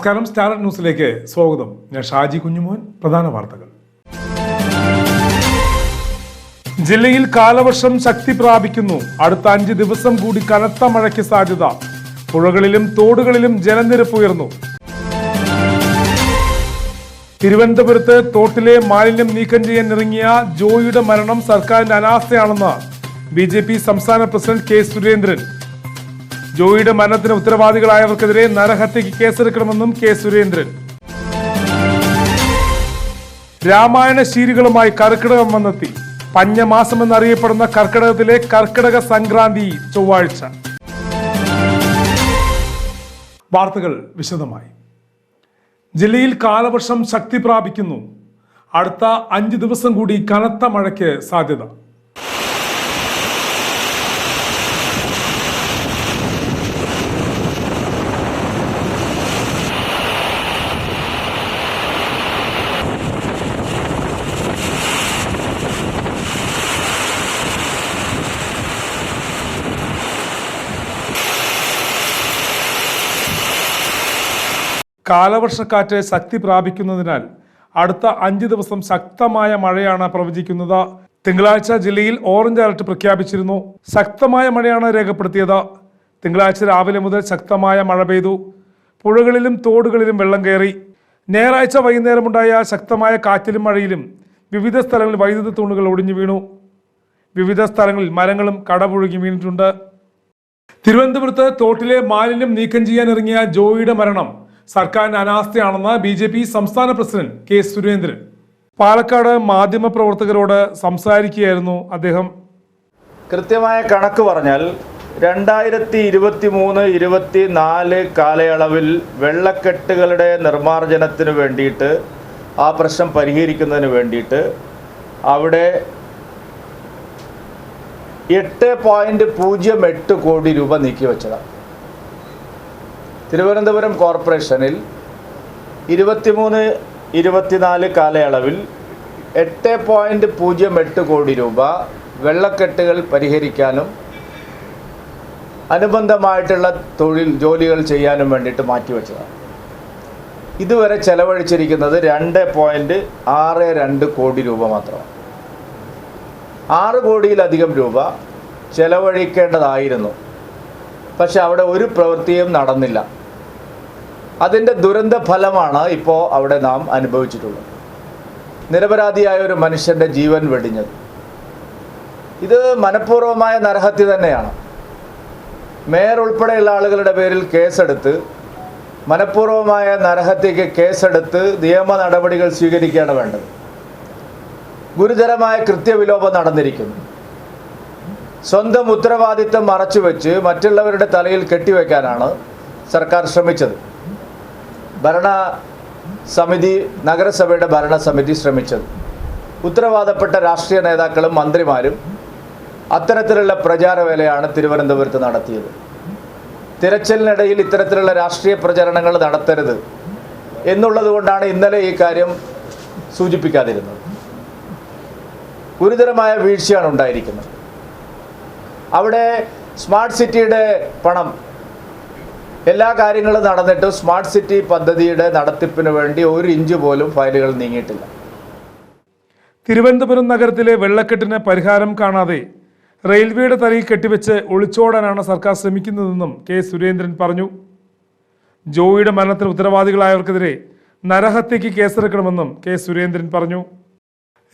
നമസ്കാരം. സ്റ്റാർ ന്യൂസിലേക്ക് സ്വാഗതം. ഞാൻ ഷാജി കുഞ്ഞുമോൻ. പ്രധാന വാർത്തകൾ. ജില്ലയിൽ കാലവർഷം ശക്തി പ്രാപിക്കുന്നു. അടുത്ത അഞ്ച് ദിവസം കൂടി കനത്ത മഴയ്ക്ക് സാധ്യത. പുഴകളിലും തോടുകളിലും ജലനിരപ്പ് ഉയർന്നു. തിരുവനന്തപുരത്ത് തോട്ടിലെ മാലിന്യം നീക്കം ചെയ്യാൻ ഇറങ്ങിയ ജോയിയുടെ മരണം സർക്കാരിന്റെ അനാസ്ഥയാണെന്ന് ബി സംസ്ഥാന പ്രസിഡന്റ് കെ സുരേന്ദ്രൻ. ജോയിയുടെ മരണത്തിന് ഉത്തരവാദികളായവർക്കെതിരെ നരഹത്യക്ക് കേസെടുക്കണമെന്നും കെ സുരേന്ദ്രൻ. രാമായണ ശീലുകളുമായി കർക്കിടകം വന്നെത്തി. പഞ്ഞമാസം എന്നറിയപ്പെടുന്ന കർക്കിടകത്തിലെ കർക്കിടക സംക്രാന്തി ചൊവ്വാഴ്ച. വാർത്തകൾ വിശദമായി. ജില്ലയിൽ കാലവർഷം ശക്തി പ്രാപിക്കുന്നു. അടുത്ത അഞ്ച് ദിവസം കൂടി കനത്ത മഴയ്ക്ക് സാധ്യത. കാലവർഷക്കാറ്റ് ശക്തി പ്രാപിക്കുന്നതിനാൽ അടുത്ത അഞ്ച് ദിവസം ശക്തമായ മഴയാണ് പ്രവചിക്കുന്നത്. തിങ്കളാഴ്ച ജില്ലയിൽ ഓറഞ്ച് അലർട്ട് പ്രഖ്യാപിച്ചിരുന്നു. ശക്തമായ മഴയാണ് രേഖപ്പെടുത്തിയത്. തിങ്കളാഴ്ച രാവിലെ മുതൽ ശക്തമായ മഴ പെയ്തു. പുഴകളിലും തോടുകളിലും വെള്ളം കയറി. ഞായറാഴ്ച വൈകുന്നേരമുണ്ടായ ശക്തമായ കാറ്റിലും മഴയിലും വിവിധ സ്ഥലങ്ങളിൽ വൈദ്യുത തൂണുകൾ ഒടിഞ്ഞു വീണു. വിവിധ സ്ഥലങ്ങളിൽ മരങ്ങളും കടപുഴുകി വീണിട്ടുണ്ട്. തിരുവനന്തപുരത്ത് തോട്ടിലെ മാലിന്യം നീക്കം ചെയ്യാൻ ഇറങ്ങിയ ജോയിയുടെ മരണം സർക്കാരിന്റെ അനാസ്ഥയാണെന്ന് ബി ജെ പി സംസ്ഥാന പ്രസിഡന്റ് കെ സുരേന്ദ്രൻ. പാലക്കാട് മാധ്യമപ്രവർത്തകരോട് സംസാരിക്കുകയായിരുന്നു അദ്ദേഹം. കൃത്യമായ കണക്ക് പറഞ്ഞാൽ രണ്ടായിരത്തി ഇരുപത്തി മൂന്ന് ഇരുപത്തി നാല് കാലയളവിൽ വെള്ളക്കെട്ടുകളുടെ നിർമ്മാർജനത്തിന് വേണ്ടിയിട്ട് ആ പ്രശ്നം പരിഹരിക്കുന്നതിന് വേണ്ടിയിട്ട് അവിടെ എട്ട് പോയിന്റ് പൂജ്യം എട്ട് കോടി രൂപ നീക്കി വെച്ചതാണ് തിരുവനന്തപുരം കോർപ്പറേഷനിൽ ഇരുപത്തിമൂന്ന് ഇരുപത്തിനാല് കാലയളവിൽ എട്ട് പോയിന്റ് പൂജ്യം എട്ട് കോടി രൂപ വെള്ളക്കെട്ടുകൾ പരിഹരിക്കാനും അനുബന്ധമായിട്ടുള്ള തൊഴിൽ ജോലികൾ ചെയ്യാനും വേണ്ടിയിട്ട് മാറ്റിവെച്ചതാണ്. ഇതുവരെ ചെലവഴിച്ചിരിക്കുന്നത് രണ്ട് പോയിന്റ് ആറ് രണ്ട് കോടി രൂപ മാത്രമാണ്. ആറ് കോടിയിലധികം രൂപ ചെലവഴിക്കേണ്ടതായിരുന്നു. പക്ഷെ അവിടെ ഒരു പ്രവൃത്തിയും നടന്നില്ല. അതിന്റെ ദുരന്ത ഫലമാണ് ഇപ്പോൾ അവിടെ നാം അനുഭവിച്ചിട്ടുള്ളത്. നിരപരാധിയായ ഒരു മനുഷ്യന്റെ ജീവൻ വെടിഞ്ഞത്. ഇത് മനഃപൂർവമായ നരഹത്യ തന്നെയാണ്. മേയർ ഉൾപ്പെടെയുള്ള ആളുകളുടെ പേരിൽ കേസെടുത്ത് മനഃപൂർവമായ നരഹത്യക്ക് കേസെടുത്ത് നിയമ നടപടികൾ സ്വീകരിക്കുകയാണ് വേണ്ടത്. ഗുരുതരമായ കൃത്യവിലോപം നടന്നിരിക്കുന്നു. സ്വന്തം ഉത്തരവാദിത്തം മറച്ചുവെച്ച് മറ്റുള്ളവരുടെ തലയിൽ കെട്ടിവെക്കാനാണ് സർക്കാർ ശ്രമിച്ചത്. ഭരണ സമിതി നഗരസഭയുടെ ഭരണസമിതി ശ്രമിച്ചത്. ഉത്തരവാദപ്പെട്ട രാഷ്ട്രീയ നേതാക്കളും മന്ത്രിമാരും അത്തരത്തിലുള്ള പ്രചാരവേലയാണ് തിരുവനന്തപുരത്ത് നടത്തിയത്. തിരച്ചിലിനിടയിൽ ഇത്തരത്തിലുള്ള രാഷ്ട്രീയ പ്രചരണങ്ങൾ നടത്തരുത് എന്നുള്ളതുകൊണ്ടാണ് ഇന്നലെ ഈ കാര്യം സൂചിപ്പിക്കാതിരുന്നത്. ഗുരുതരമായ വീഴ്ചയാണ് ഉണ്ടായിരിക്കുന്നത്. അവിടെ സ്മാർട്ട് സിറ്റിയുടെ പണം എല്ലാ കാര്യങ്ങളും നടന്നിട്ടും സ്മാർട്ട് സിറ്റി പദ്ധതിയുടെ നടത്തിപ്പിന് വേണ്ടി ഒരു ഇഞ്ച് പോലും ഫയലുകൾ നീങ്ങിയിട്ടില്ല. തിരുവനന്തപുരം നഗരത്തിലെ വെള്ളക്കെട്ടിന് പരിഹാരം കാണാതെ റെയിൽവേയുടെ തലയിൽ കെട്ടിവെച്ച് ഒളിച്ചോടാനാണ് സർക്കാർ ശ്രമിക്കുന്നതെന്നും കെ സുരേന്ദ്രൻ പറഞ്ഞു. ജോയിയുടെ മരണത്തിന് ഉത്തരവാദികളായവർക്കെതിരെ നരഹത്യക്ക് കേസെടുക്കണമെന്നും കെ സുരേന്ദ്രൻ പറഞ്ഞു.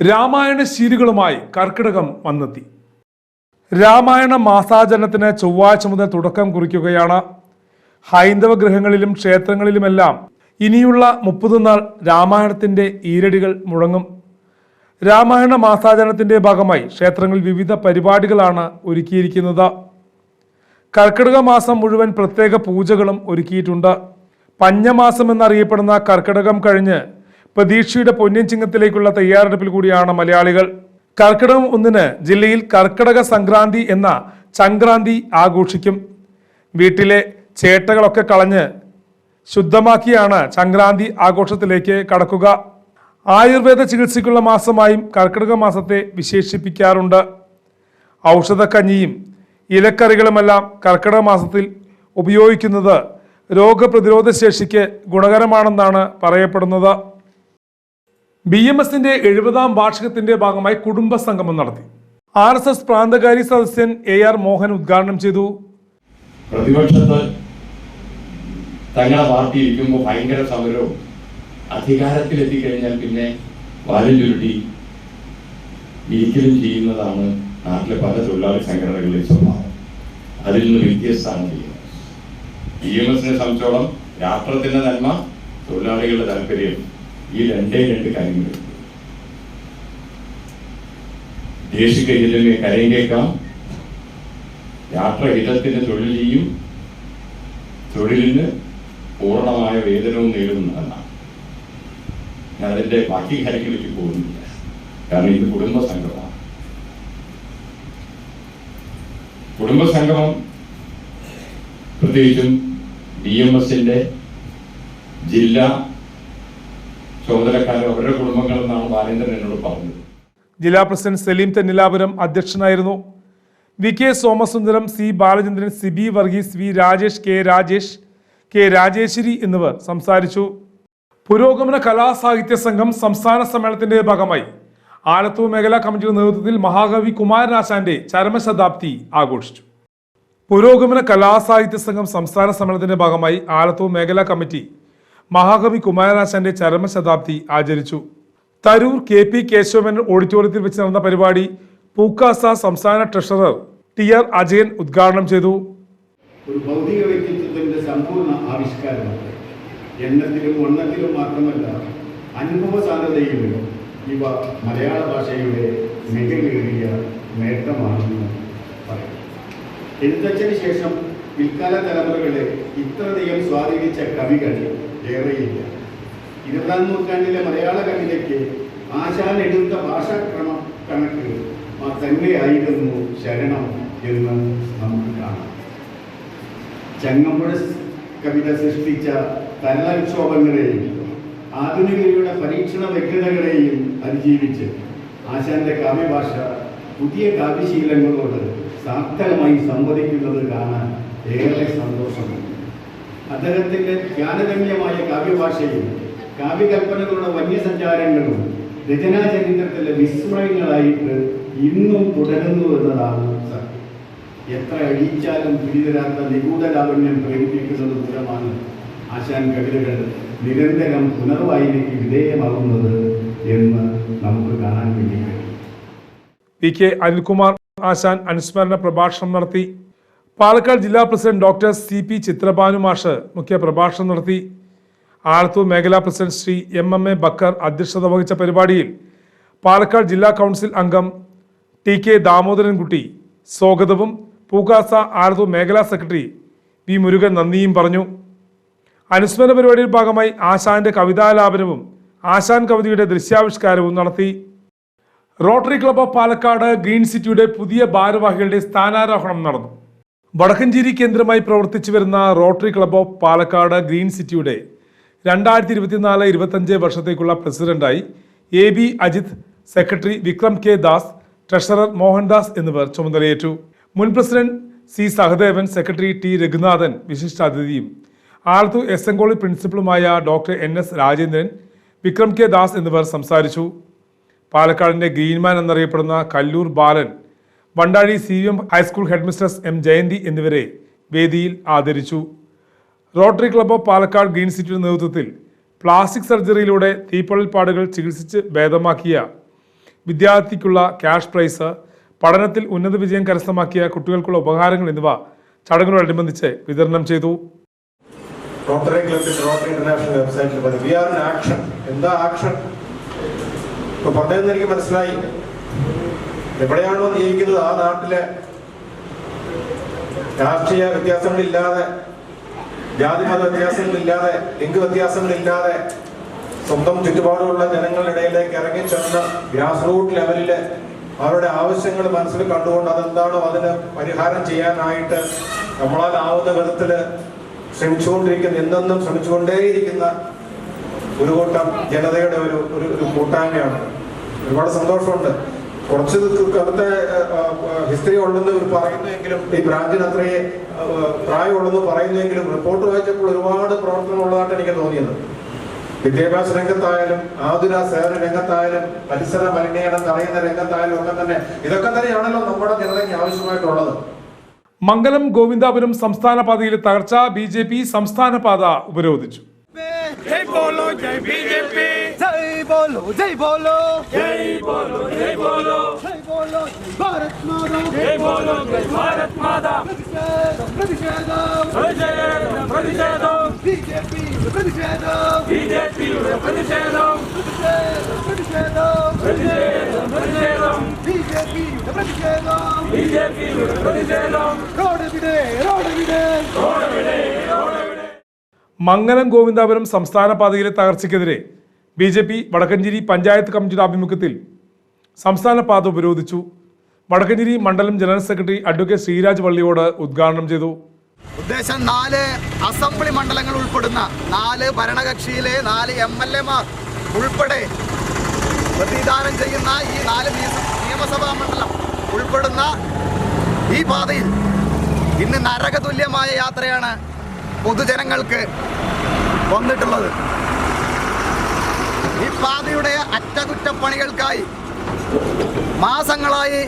രാമായണ ശീലുകളുമായി കർക്കിടകം വന്നെത്തി. രാമായണ മാസാചരണത്തിന് ചൊവ്വാഴ്ച മുതൽ തുടക്കം കുറിക്കുകയാണ്. ഹൈന്ദവ ഗൃഹങ്ങളിലും ക്ഷേത്രങ്ങളിലുമെല്ലാം ഇനിയുള്ള മുപ്പത് നാൾ രാമായണത്തിന്റെ ഈരടികൾ മുഴങ്ങും. രാമായണ മാസാചരണത്തിന്റെ ഭാഗമായി ക്ഷേത്രങ്ങളിൽ വിവിധ പരിപാടികളാണ് ഒരുക്കിയിരിക്കുന്നത്. കർക്കിടക മാസം മുഴുവൻ പ്രത്യേക പൂജകളും ഒരുക്കിയിട്ടുണ്ട്. പഞ്ഞമാസം എന്നറിയപ്പെടുന്ന കർക്കിടകം കഴിഞ്ഞ് പ്രതീക്ഷയുടെ പൊന്നിൻ ചിങ്ങത്തിലേക്കുള്ള തയ്യാറെടുപ്പിൽ കൂടിയാണ് മലയാളികൾ. കർക്കിടകം ഒന്നിന് ജില്ലയിൽ കർക്കിടക സംക്രാന്തി എന്ന സംക്രാന്തി ആഘോഷിക്കും. വീട്ടിലെ ചേട്ടകളൊക്കെ കളഞ്ഞ് ശുദ്ധമാക്കിയാണ് സംക്രാന്തി ആഘോഷത്തിലേക്ക് കടക്കുക. ആയുർവേദ ചികിത്സയ്ക്കുള്ള മാസമായും കർക്കിടക മാസത്തെ വിശേഷിപ്പിക്കാറുണ്ട്. ഔഷധക്കഞ്ഞിയും ഇലക്കറികളുമെല്ലാം കർക്കിടക മാസത്തിൽ ഉപയോഗിക്കുന്നത് രോഗപ്രതിരോധ ശേഷിക്ക് ഗുണകരമാണെന്നാണ് പറയപ്പെടുന്നത്. ബി എം എസിന്റെ എഴുപതാം വാർഷികത്തിന്റെ ഭാഗമായി കുടുംബ സംഗമം നടത്തി. ആർ എസ് എസ് പ്രാന്തകാരി സദസ്യൻ എ ആർ മോഹൻ ഉദ്ഘാടനം ചെയ്തു. പ്രതിപക്ഷത്ത് തങ്ങളെ പാർട്ടി ഇരിക്കുമ്പോൾ ഭയങ്കര സമരവും. അധികാരത്തിലെത്തിക്കഴിഞ്ഞാൽ പിന്നെ വാലും ചുരുട്ടി ഇരിക്കലും ചെയ്യുന്നതാണ് നാട്ടിലെ പല തൊഴിലാളി സംഘടനകളുടെ സ്വഭാവം. അതിൽ നിന്ന് വ്യത്യസ്തമാണ് ചെയ്യുന്നത് ഇ എം എസിനെ സംബന്ധിച്ചോളം രാഷ്ട്രത്തിന്റെ നന്മ തൊഴിലാളികളുടെ താല്പര്യം ഈ രണ്ടേ രണ്ട് കാര്യങ്ങൾ. ദേശിക്കയിലെ കരയും കേൾക്കാം രാഷ്ട്രഹിതത്തിന്റെ തൊഴിൽ ചെയ്യും. തൊഴിലിന് പൂർണമായ വേതനവും നേടുന്നതല്ല ഞാൻ അതിന്റെ ബാക്കി കാര്യങ്ങളിലേക്ക് പോകുന്നില്ല. കാരണം ഇത് കുടുംബ സംഗമമാണ് കുടുംബ സംഗമം പ്രത്യേകിച്ചും ഡി എം എസിന്റെ ജില്ലാ ചുമതലക്കാരും അവരുടെ കുടുംബങ്ങളെന്നാണ് ബാലേന്ദ്രൻ എന്നോട് പറഞ്ഞത്. ജില്ലാ പ്രസിഡന്റ് സലീം തെന്നിലാപുരം അധ്യക്ഷനായിരുന്നു. V K Somasundaram C Balachandran C B Varghese V Rajesh K Rajesh K Rajeshwari എന്നിവർ സംസാരിച്ചു. പുരോഗമന കലാസാഹിത്യ സംഘം സംസ്ഥാന സമ്മേളനത്തിന്റെ ഭാഗമായി ആലത്തൂർ മേഖലാ കമ്മിറ്റിയുടെ നേതൃത്വത്തിൽ മഹാകവി കുമാരനാശാന്റെ ചരമശതാബ്ദി ആഘോഷിച്ചു. പുരോഗമന കലാസാഹിത്യ സംഘം സംസ്ഥാന സമ്മേളനത്തിന്റെ ഭാഗമായി ആലത്തൂർ മേഖലാ കമ്മിറ്റി മഹാകവി കുമാരനാശാന്റെ ചരമശതാബ്ദി ആചരിച്ചു. തരൂർ കെ പി കേശവൻ ഓഡിറ്റോറിയത്തിൽ വെച്ച് നടന്ന പരിപാടി പൂക്കാസ സംസ്ഥാന ട്രഷറർ ടി ആർ അജയൻ ഉദ്ഘാടനം ചെയ്തു. ഒരു ഭൗതിക വ്യക്തിത്വത്തിന്റെ സമ്പൂർണ ആവിഷ്കാരമാണ് എണ്ണത്തിലും വണ്ണത്തിലും മാത്രമല്ല അനുഭവസാധ്യതയിലും ഇവ മലയാള ഭാഷയുടെ മികവേറിയ നേട്ടമാണെന്ന് പറയും. എഴുത്തച്ഛന് ശേഷം പിൽക്കാല തലമുറകളെ ഇത്രയധികം സ്വാധീനിച്ച കവികൾ ഏറെയില്ല. ഇരുപതാം നൂറ്റാണ്ടിലെ മലയാള കവിതയ്ക്ക് ആശാൻ എടുത്ത ഭാഷാക്രമ കണക്ക് തന്നെയായിരുന്നു ശരണം എന്ന് നമുക്ക് കാണാം. ചങ്ങമ്പുഴ കവിത സൃഷ്ടിച്ച തലക്ഷോഭങ്ങളെയും ആധുനികതയുടെ പരീക്ഷണ വ്യക്തതകളെയും അതിജീവിച്ച് ആശാന്റെ കാവ്യഭാഷ പുതിയ കാവ്യശീലങ്ങളോട് സാർത്ഥകമായി സംവദിക്കുന്നത് കാണാൻ ഏറെ സന്തോഷമുണ്ട്. അദ്ദേഹത്തിന്റെ ജ്ഞാനഗമ്യമായ കാവ്യഭാഷയും കാവ്യകൽപ്പനകളുടെ വന്യസഞ്ചാരങ്ങളും രചനാചരിത്രത്തിലെ വിസ്മയങ്ങളായിട്ട് ഇന്നും തുടരുന്നു എന്നതാണ് സത്യം. എത്ര എഴുതിച്ചാലും പിടിതരാത്ത നിഗൂഢ ലാവണ്യം പ്രേരിപ്പിക്കുന്നത് മൂലമാണ് ആശാൻ കവിതകൾ നിരന്തരം പുനർവായനയ്ക്ക് വിധേയമാകുന്നത് എന്ന് നമുക്ക് കാണാൻ വേണ്ടി പി കെ അനിൽകുമാർ ആശാൻ അനുസ്മരണ പ്രഭാഷണം നടത്തി. പാലക്കാട് ജില്ലാ president doctor C P Chithrabhanu മാഷ് മുഖ്യ പ്രഭാഷണം നടത്തി. ആലത്തൂർ മേഖലാ president Shri M M A Bakkar അധ്യക്ഷത വഹിച്ച പരിപാടിയിൽ പാലക്കാട് ജില്ലാ കൗൺസിൽ അംഗം ടി കെ ദാമോദരൻകുട്ടി സ്വാഗതവും പൂക്കാസ ആലത്തൂർ മേഖലാ സെക്രട്ടറി വി മുരുകൻ നന്ദിയും പറഞ്ഞു. അനുസ്മരണ പരിപാടിയുടെ ഭാഗമായി ആശാന്റെ കവിതാലാപനവും ആശാൻ കവിതയുടെ ദൃശ്യാവിഷ്കാരവും നടത്തി. Rotary club of Palakkad green സിറ്റിയുടെ പുതിയ ഭാരവാഹികളുടെ സ്ഥാനാരോഹണം നടന്നു. വടക്കഞ്ചേരി കേന്ദ്രമായി പ്രവർത്തിച്ചു വരുന്ന Rotary club of Palakkad green സിറ്റിയുടെ രണ്ടായിരത്തി ഇരുപത്തിനാല് ഇരുപത്തഞ്ച് വർഷത്തേക്കുള്ള പ്രസിഡന്റായി A B Ajith secretary Vikram K Das treasurer Mohandas എന്നിവർ ചുമതലയേറ്റു. മുൻ president C Sahadevan secretary T Raghunathan വിശിഷ്ടാതിഥിയും Alathur S N college പ്രിൻസിപ്പളുമായ doctor N S Rajendran Vikram K Das എന്നിവർ സംസാരിച്ചു. പാലക്കാടിന്റെ ഗ്രീൻമാൻ എന്നറിയപ്പെടുന്ന Kallur Balan Vandazhi C M high school headmistress M Jayanthi എന്നിവരെ വേദിയിൽ ആദരിച്ചു. Rotary club of Palakkad green സിറ്റിയുടെ നേതൃത്വത്തിൽ plastic സർജറിയിലൂടെ തീപ്പൊള്ളൽപ്പാടുകൾ ചികിത്സിച്ച് ഭേദമാക്കിയ വിദ്യാർത്ഥിക്കുള്ള ക്യാഷ് പ്രൈസ് പഠനത്തിൽ ഉന്നത വിജയം കരസ്ഥമാക്കിയ കുട്ടികൾക്കുള്ള ഉപഹാരങ്ങൾ എന്നിവ ചടങ്ങിനോടനുബന്ധിച്ച് വിതരണം ചെയ്തു. റോട്ടറി ക്ലബിന്റെ റോട്ടറി ഇന്റർനാഷണൽ വെബ്സൈറ്റിൽ പറഞ്ഞു വി ആർ ഇൻ ആക്ഷൻ. എന്താ ആക്ഷൻ? ഇപ്പൊ പറഞ്ഞതെന്ന് എനിക്ക് മനസ്സിലായി. എവിടെയാണോ ജീവിക്കുന്നത്? ആ നാട്ടിലെ രാഷ്ട്രീയ വ്യത്യാസങ്ങളില്ലാതെ ജാതി മത വ്യത്യാസങ്ങളില്ലാതെ ലിംഗ വ്യത്യാസങ്ങളില്ലാതെ സ്വന്തം ചുറ്റുപാടുമുള്ള ജനങ്ങളുടെ ഇടയിലേക്ക് ഇറങ്ങി ചെന്ന ഗ്രാസ് റൂട്ട് ലെവലിൽ അവരുടെ ആവശ്യങ്ങൾ മനസ്സിൽ കണ്ടുകൊണ്ട് അതെന്താണോ അതിന് പരിഹാരം ചെയ്യാനായിട്ട് നമ്മളാലാവുന്ന വിധത്തിൽ ശ്രമിച്ചുകൊണ്ടിരിക്കുന്ന എന്നെന്നും ശ്രമിച്ചുകൊണ്ടേയിരിക്കുന്ന ഒരു കൂട്ടം ജനതയുടെ ഒരു ഒരു കൂട്ടായ്മയാണ്. ഒരുപാട് സന്തോഷമുണ്ട്. കുറച്ച് കറുത്ത ഹിസ്റ്ററി ഉള്ളെന്ന് ഇവർ പറയുന്നുവെങ്കിലും ഈ ബ്രാഞ്ചിന് അത്രയേ പ്രായമുള്ളെന്ന് പറയുന്നുവെങ്കിലും റിപ്പോർട്ട് വായിച്ചപ്പോൾ ഒരുപാട് പ്രവർത്തനം ഉള്ളതായിട്ട് എനിക്ക് തോന്നിയത്. വിദ്യാഭ്യാസ രംഗത്തായാലും ആധുന സേവന രംഗത്തായാലും പരിസര മലിനീകരണം തടയുന്ന രംഗത്തായാലും ഒക്കെ തന്നെ ഇതൊക്കെ തന്നെയാണല്ലോ നമ്മുടെ ജനതയ്ക്ക് ആവശ്യമായിട്ടുള്ളത്. മംഗലം ഗോവിന്ദാപുരം സംസ്ഥാന പാതയിലെ തകർച്ച ബി ജെ പി സംസ്ഥാന പാത ഉപരോധിച്ചു. ജയ് ജയ് ബോലോ ജയ് ബോലോ ജയ് ബോലോ ജയ് ബോലോ बोलो जय बोलो भारत माता जय बोलो जय भारत माता प्रतिषेधम प्रतिषेधम प्रतिषेधम BJP प्रतिषेधम BJP प्रतिषेधम प्रतिषेधम प्रतिषेधम प्रतिषेधम BJP प्रतिषेधम BJP प्रतिषेधम road विडे road विडे road विडे road विडे മംഗലം ഗോവിന്ദാപുരം സംസ്ഥാന പാതയിലെ തകർച്ചയ്ക്കെതിരെ B J P Vadakkencherry panchayat കമ്മിറ്റിയുടെ ആഭിമുഖ്യത്തിൽ സംസ്ഥാന പാത ഉപരോധിച്ചു. വടക്കഞ്ചേരി മണ്ഡലം general secretary advocate Sreeraj Palliyode ഉദ്ഘാടനം ചെയ്തു. ഉദ്ദേശം നാല് അസംബ്ലി മണ്ഡലങ്ങൾ ഉൾപ്പെടുന്ന നാല് ഭരണകക്ഷിയിലെ നാല് എം എൽ എമാർ ഉൾപ്പെടെ പ്രതിദാനം ചെയ്യുന്ന ഈ നാല് നിയ- നിയമസഭാ മണ്ഡലം ഉൾപ്പെടുന്ന ഈ പാതയിൽ ഇന്ന് നരകതുല്യമായ യാത്രയാണ് പൊതുജനങ്ങൾക്ക് വന്നിട്ടുള്ളത്. ഈ പാതയുടെ അറ്റകുറ്റപ്പണികൾക്കായി മാസങ്ങളായി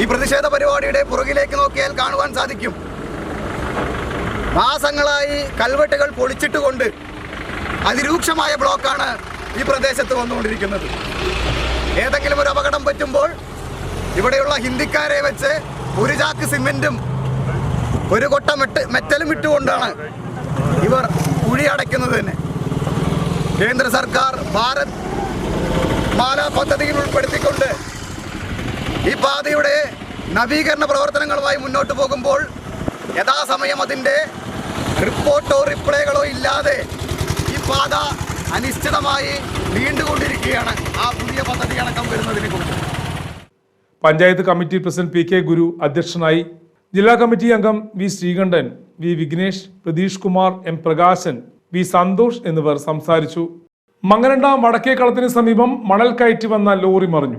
ഈ പ്രതിഷേധ പരിപാടിയുടെ പുറകിലേക്ക് നോക്കിയാൽ കാണുവാൻ സാധിക്കും. മാസങ്ങളായി കൽവെട്ടുകൾ പൊളിച്ചിട്ടുകൊണ്ട് അതിരൂക്ഷമായ ബ്ലോക്കാണ് ഈ പ്രദേശത്ത് വന്നുകൊണ്ടിരിക്കുന്നത്. ഏതെങ്കിലും ഒരു അപകടം പറ്റുമ്പോൾ ഇവിടെയുള്ള ഹിന്ദിക്കാരെ വെച്ച് ഒരു ചാക്ക് സിമെന്റും ഒരു കൊട്ട മെട്ട് മെറ്റലും ഇട്ടുകൊണ്ടാണ് ഇവർ കുഴി അടയ്ക്കുന്നത് തന്നെ. കേന്ദ്ര സർക്കാർ ഭാരത് മാല പദ്ധതിയിൽ ഉൾപ്പെടുത്തിക്കൊണ്ട് ഈ പാതയുടെ നവീകരണ പ്രവർത്തനങ്ങളുമായി മുന്നോട്ട് പോകുമ്പോൾ യഥാസമയം അതിന്റെ റിപ്പോർട്ടോ റിപ്ലൈകളോ ഇല്ലാതെ ഈ പാത അനിശ്ചിതമായി നീണ്ടുകൊണ്ടിരിക്കുകയാണ് ആ പുതിയ പദ്ധതി അടക്കം വരുന്നതിനെ കുറിച്ച്. Panchayat committee president P K Guru അധ്യക്ഷനായി ജില്ലാ കമ്മിറ്റി അംഗം V Sreekantan V Vignesh Pratheesh Kumar M Prakashan V Santhosh എന്നിവർ സംസാരിച്ചു. മങ്ങരണ്ടാം വടക്കേക്കളത്തിന് സമീപം മണൽ കയറ്റി വന്ന ലോറി മറിഞ്ഞു.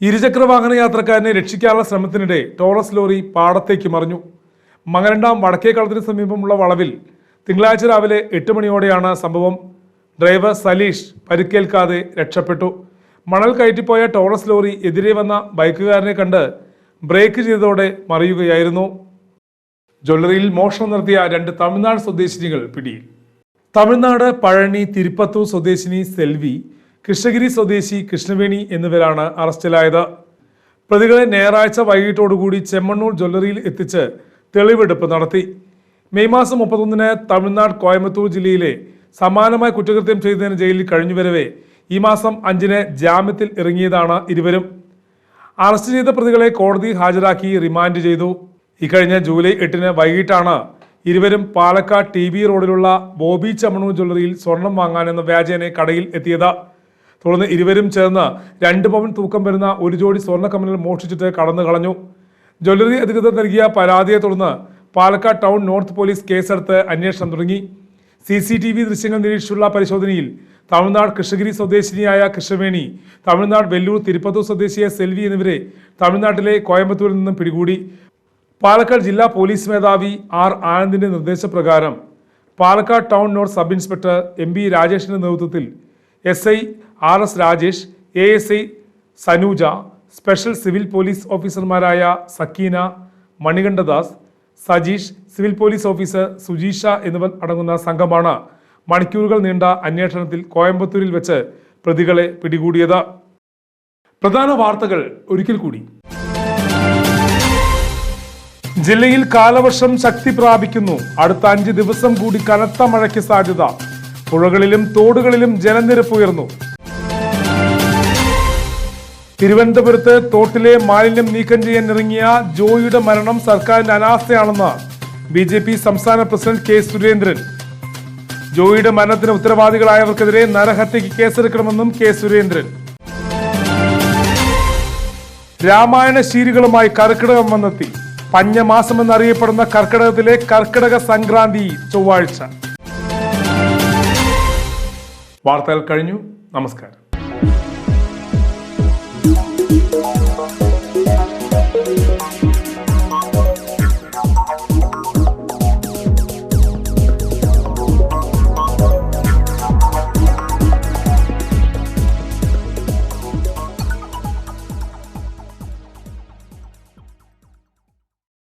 ഇരുചക്ര വാഹന യാത്രക്കാരനെ രക്ഷിക്കാനുള്ള ശ്രമത്തിനിടെ ടോറസ് ലോറി പാടത്തേക്ക് മറിഞ്ഞു. മങ്ങരണ്ടാം വടക്കേക്കളത്തിന് സമീപമുള്ള വളവിൽ തിങ്കളാഴ്ച രാവിലെ എട്ട് മണിയോടെയാണ് സംഭവം. ഡ്രൈവർ സലീഷ് പരിക്കേൽക്കാതെ രക്ഷപ്പെട്ടു. മണൽ കയറ്റിപ്പോയ ടോറസ് ലോറി എതിരെ വന്ന ബൈക്കുകാരനെ കണ്ട് ബ്രേക്ക് ചെയ്തതോടെ മറിയുകയായിരുന്നു. ജ്വല്ലറിയിൽ മോഷണം നടത്തിയ രണ്ട് തമിഴ്നാട് സ്വദേശിനികൾ പിടിയിൽ. തമിഴ്നാട് പഴനി തിരുപ്പത്തൂർ സ്വദേശിനി സെൽവി കൃഷ്ണഗിരി സ്വദേശി കൃഷ്ണവേണി എന്നിവരാണ് അറസ്റ്റിലായത്. പ്രതികളെ ഞായറാഴ്ച വൈകിട്ടോടുകൂടി ചെമ്മണ്ണൂർ ജ്വല്ലറിയിൽ എത്തിച്ച് തെളിവെടുപ്പ് നടത്തി. മെയ് മാസം മുപ്പത്തൊന്നിന് തമിഴ്നാട് കോയമ്പത്തൂർ ജില്ലയിലെ സമാനമായ കുറ്റകൃത്യം ചെയ്തതിന് ജയിലിൽ കഴിഞ്ഞുവരവേ ഈ മാസം അഞ്ചിന് ജാമ്യത്തിൽ ഇറങ്ങിയതാണ് ഇരുവരും. അറസ്റ്റ് ചെയ്ത പ്രതികളെ കോടതി ഹാജരാക്കി റിമാൻഡ് ചെയ്തു. ഇക്കഴിഞ്ഞ ജൂലൈ എട്ടിന് വൈകിട്ടാണ് ഇരുവരും പാലക്കാട് ടി ബി റോഡിലുള്ള ബോബി ചമണു ജ്വല്ലറിയിൽ സ്വർണം വാങ്ങാനെന്ന വ്യാജേനെ കടയിൽ എത്തിയത്. തുടർന്ന് ഇരുവരും ചേർന്ന് രണ്ട് പവൻ തൂക്കം വരുന്ന ഒരു ജോഡി സ്വർണ കമ്മലുകൾ മോഷ്ടിച്ചിട്ട് കടന്നു കളഞ്ഞു. ജ്വല്ലറി അധികൃതർ നൽകിയ പരാതിയെ തുടർന്ന് പാലക്കാട് ടൗൺ നോർത്ത് പോലീസ് കേസെടുത്ത് അന്വേഷണം തുടങ്ങി. സി സി ടി വി ദൃശ്യങ്ങൾ നിരീക്ഷിച്ചുള്ള പരിശോധനയിൽ തമിഴ്നാട് കൃഷ്ണഗിരി സ്വദേശിനിയായ കൃഷ്ണവേണി തമിഴ്നാട് വെല്ലൂർ തിരുപ്പത്തൂർ സ്വദേശിയായ സെൽവി എന്നിവരെ തമിഴ്നാട്ടിലെ കോയമ്പത്തൂരിൽ നിന്നും പിടികൂടി. പാലക്കാട് ജില്ലാ പോലീസ് മേധാവി ആർ ആനന്ദിന്റെ നിർദ്ദേശപ്രകാരം Palakkad town north sub inspector M B രാജേഷിന്റെ നേതൃത്വത്തിൽ S I R S Rajesh A S I Sanuja special civil police ഓഫീസർമാരായ Sakeena Manikandadas Sajeesh civil police officer Sujeesha എന്നിവർ അടങ്ങുന്ന സംഘമാണ് മണിക്കൂറുകൾ നീണ്ട അന്വേഷണത്തിൽ കോയമ്പത്തൂരിൽ വെച്ച് പ്രതികളെ പിടികൂടിയത്. പ്രധാന വാർത്തകൾ ഒരിക്കൽ കൂടി. ജില്ലയിൽ കാലവർഷം ശക്തി പ്രാപിക്കുന്നു. അടുത്ത അഞ്ച് ദിവസം കൂടി കനത്ത മഴയ്ക്ക് സാധ്യത. പുഴകളിലും തോടുകളിലും ജലനിരപ്പ് ഉയർന്നു. തിരുവനന്തപുരത്ത് തോട്ടിലെ മാലിന്യം നീക്കം ചെയ്യാൻ ഇറങ്ങിയ ജോയിയുടെ മരണം സർക്കാരിന്റെ അനാസ്ഥയാണെന്ന് ബി ജെ പി സംസ്ഥാന പ്രസിഡന്റ് കെ സുരേന്ദ്രൻ. ജോയിയുടെ മരണത്തിന് ഉത്തരവാദികളായവർക്കെതിരെ നരഹത്യക്ക് കേസെടുക്കണമെന്നും കെ സുരേന്ദ്രൻ. രാമായണ ശീലുകളുമായി കർക്കിടകം വന്നെത്തി. പഞ്ഞമാസമെന്നറിയപ്പെടുന്ന കർക്കിടകത്തിലെ കർക്കിടക സംക്രാന്തി ചൊവ്വാഴ്ച. വാർത്തകൾ കഴിഞ്ഞു. നമസ്കാരം.